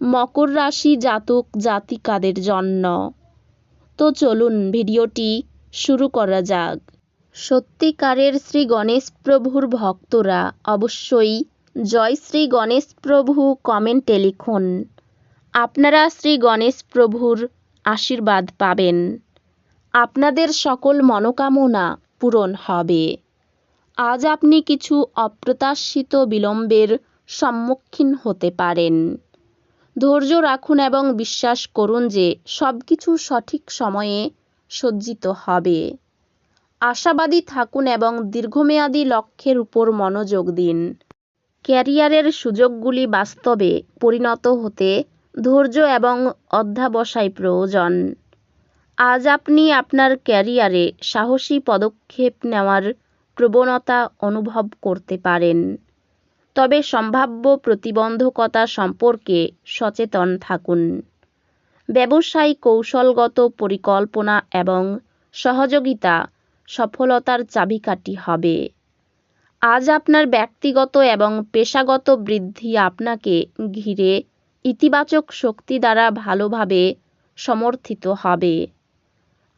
মকর রাশি জাতক জাতিকাদের জন্য। তো চলুন ভিডিওটি শুরু করা যাক। সত্যিকারের শ্রী গণেশ প্রভুর ভক্তরা অবশ্যই জয় শ্রী গণেশ প্রভু কমেন্টে লিখুন। আপনারা শ্রী গণেশ প্রভুর আশীর্বাদ পাবেন। আপনাদের সকল মনোকামনা পূরণ হবে। আজ আপনি কিছু অপ্রত্যাশিত বিলম্বের সম্মুখীন হতে পারেন। ধৈর্য রাখুন এবং বিশ্বাস করুন যে সব কিছু সঠিক সময়ে সজ্জিত হবে। আশাবাদী থাকুন এবং দীর্ঘমেয়াদী লক্ষ্যের উপর মনোযোগ দিন। ক্যারিয়ারের সুযোগগুলি বাস্তবে পরিণত হতে ধৈর্য এবং অধ্যাবসায় প্রয়োজন। আজ আপনি আপনার ক্যারিয়ারে সাহসী পদক্ষেপ নেওয়ার প্রবণতা অনুভব করতে পারেন। তবে সম্ভাব্য প্রতিবন্ধকতা সম্পর্কে সচেতন থাকুন। ব্যবসায় কৌশলগত পরিকল্পনা এবং সহযোগিতা সফলতার চাবিকাঠি হবে। আজ আপনার ব্যক্তিগত এবং পেশাগত বৃদ্ধি আপনাকে ঘিরে ইতিবাচক শক্তি দ্বারা ভালোভাবে সমর্থিত হবে।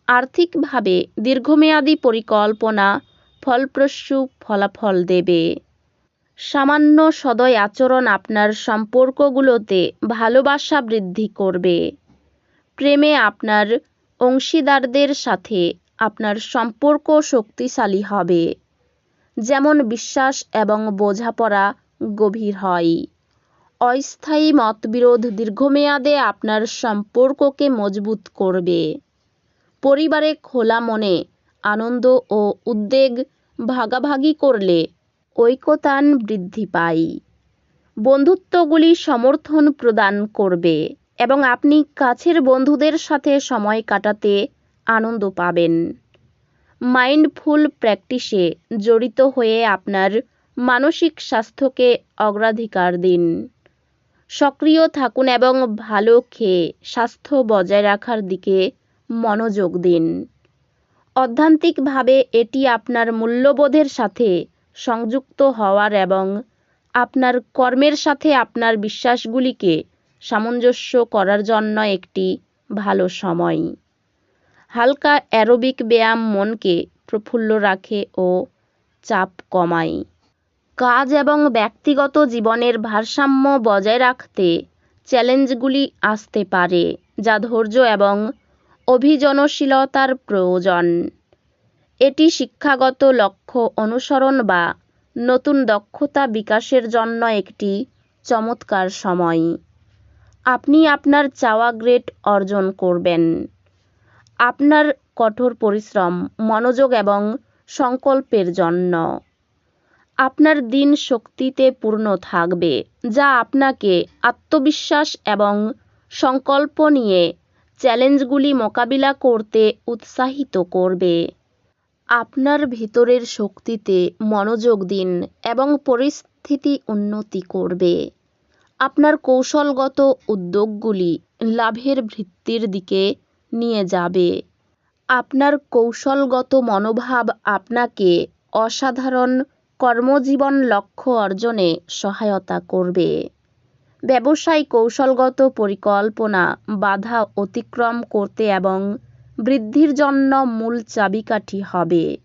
আর্থিকভাবে দীর্ঘমেয়াদী পরিকল্পনা ফলপ্রসূ ফলাফল দেবে। সামান্য সদয় আচরণ আপনার সম্পর্কগুলোতে ভালোবাসা বৃদ্ধি করবে। প্রেমে আপনার অংশীদারদের সাথে আপনার সম্পর্ক শক্তিশালী হবে। যেমন বিশ্বাস এবং বোঝাপড়া গভীর হয়। অস্থায়ী মতবিরোধ দীর্ঘমেয়াদে আপনার সম্পর্ককে মজবুত করবে। পরিবারে খোলা মনে, আনন্দ ও উদ্বেগ ভাগাভাগি করলে ঐকতান বৃদ্ধি পায়। বন্ধুত্বগুলি সমর্থন প্রদান করবে এবং আপনি কাছের বন্ধুদের সাথে সময় কাটাতে আনন্দ পাবেন। মাইন্ডফুল প্র্যাকটিসে জড়িত হয়ে আপনার মানসিক স্বাস্থ্যকে অগ্রাধিকার দিন। সক্রিয় থাকুন এবং ভালো খেয়ে স্বাস্থ্য বজায় রাখার দিকে মনোযোগ দিন। অধ্যান্তিকভাবে এটি আপনার মূল্যবোধের সাথে সংযুক্ত হওয়ার এবং আপনার কর্মের সাথে আপনার বিশ্বাসগুলিকে সামঞ্জস্য করার জন্য একটি ভালো সময়। হালকা অ্যারোবিক ব্যায়াম মনকে প্রফুল্ল রাখে ও চাপ কমায়। কাজ এবং ব্যক্তিগত জীবনের ভারসাম্য বজায় রাখতে চ্যালেঞ্জগুলি আসতে পারে, যা ধৈর্য এবং অভিযানশীলতার প্রয়োজন। এটি শিক্ষাগত লক্ষ্য অনুসরণ বা নতুন দক্ষতা বিকাশের জন্য একটি চমৎকার সময়। আপনি আপনার চাওয়া গ্রেড অর্জন করবেন। আপনার কঠোর পরিশ্রম, মনোযোগ এবং সংকল্পের জন্য। আপনার দিন শক্তিতে পূর্ণ থাকবে, যা আপনাকে আত্মবিশ্বাস এবং সংকল্প নিয়ে চ্যালেঞ্জগুলি মোকাবিলা করতে উৎসাহিত করবে। আপনার ভিতরের শক্তিতে মনোযোগ দিন এবং পরিস্থিতি উন্নতি করবে। আপনার কৌশলগত উদ্যোগগুলি লাভের ভিত্তির দিকে নিয়ে যাবে। আপনার কৌশলগত মনোভাব আপনাকে অসাধারণ কর্মজীবন লক্ষ্য অর্জনে সহায়তা করবে। ব্যবসায় কৌশলগত পরিকল্পনা বাধা অতিক্রম করতে এবং বৃদ্ধির জন্য মূল চাবিকাঠি হবে।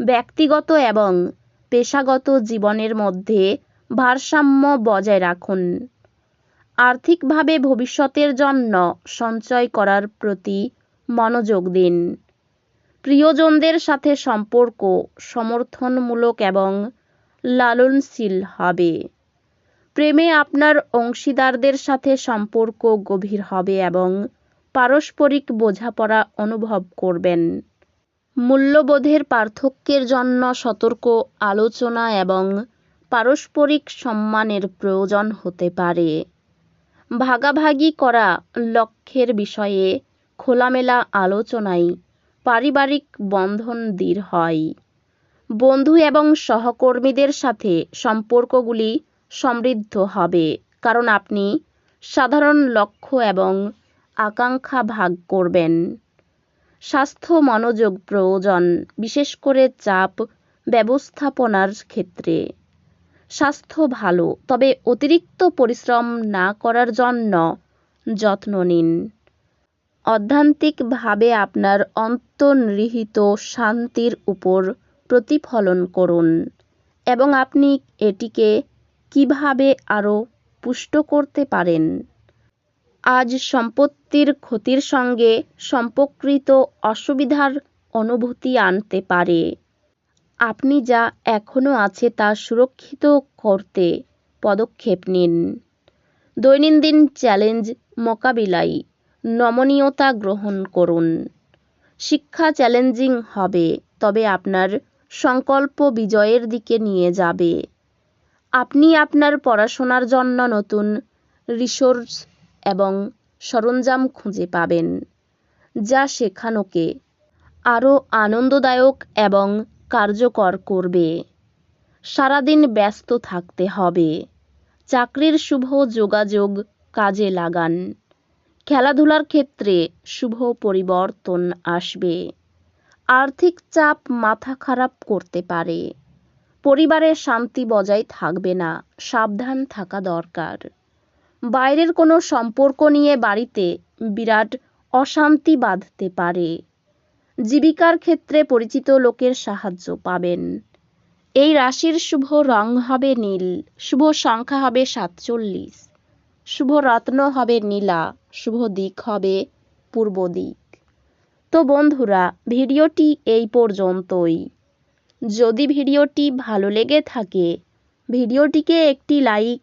ব্যক্তিগত এবং পেশাগত জীবনের মধ্যে ভারসাম্য বজায় রাখুন। আর্থিকভাবে ভবিষ্যতের জন্য সঞ্চয় করার প্রতি মনোযোগ দিন। প্রিয়জনদের সাথে সম্পর্ক সমর্থনমূলক এবং লালনশীল হবে। প্রেমে আপনার অংশীদারদের সাথে সম্পর্ক গভীর হবে এবং পারস্পরিক বোঝাপড়া অনুভব করবেন। মূল্যবোধের পার্থক্যের জন্য সতর্ক আলোচনা এবং পারস্পরিক সম্মানের প্রয়োজন হতে পারে। ভাগাভাগি করা লক্ষ্যের বিষয়ে খোলামেলা আলোচনায় পারিবারিক বন্ধন দৃঢ় হয়। বন্ধু এবং সহকর্মীদের সাথে সম্পর্কগুলি সমৃদ্ধ হবে, কারণ আপনি সাধারণ লক্ষ্য এবং আকাঙ্ক্ষা ভাগ করবেন। স্বাস্থ্য, মনোযোগ, প্রয়োজন, বিশেষ করে চাপ, ব্যবস্থাপনার ক্ষেত্রে। স্বাস্থ্য ভালো, তবে অতিরিক্ত পরিশ্রম না করার জন্য যত্ন নিন। অধ্যান্তিকভাবে আপনার অন্তর্নিহিত শান্তির উপর প্রতিফলন করুন এবং আপনি এটিকে কীভাবে আরও পুষ্ট করতে পারেন। আজ সম্পত্তির ক্ষতির সঙ্গে সম্পর্কিত অসুবিধার অনুভূতি আনতে পারে। আপনি যা এখনও আছে তা সুরক্ষিত করতে পদক্ষেপ নিন। দৈনন্দিন চ্যালেঞ্জ মোকাবিলায় নমনীয়তা গ্রহণ করুন। শিক্ষা চ্যালেঞ্জিং হবে, তবে আপনার সংকল্প বিজয়ের দিকে নিয়ে যাবে। আপনি আপনার পড়াশোনার জন্য নতুন রিসোর্স এবং সরঞ্জাম খুঁজে পাবেন, যা শেখানোকে আরও আনন্দদায়ক এবং কার্যকর করবে। সারাদিন ব্যস্ত থাকতে হবে। চাকরির শুভ যোগাযোগ কাজে লাগান। খেলাধুলার ক্ষেত্রে শুভ পরিবর্তন আসবে। আর্থিক চাপ মাথা খারাপ করতে পারে। পরিবারের শান্তি বজায় থাকবে না, সাবধান থাকা দরকার। বাইরের কোনো সম্পর্ক নিয়ে বাড়িতে বিরাট অশান্তি বাঁধতে পারে। জীবিকার ক্ষেত্রে পরিচিত লোকের সাহায্য পাবেন। এই রাশির শুভ রং হবে নীল, শুভ সংখ্যা হবে সাতচল্লিশ, শুভ রত্ন হবে নীলা, শুভ দিক হবে পূর্ব দিক। তো বন্ধুরা, ভিডিওটি এই পর্যন্তই। যদি ভিডিওটি ভালো লেগে থাকে, ভিডিওটিকে একটি লাইক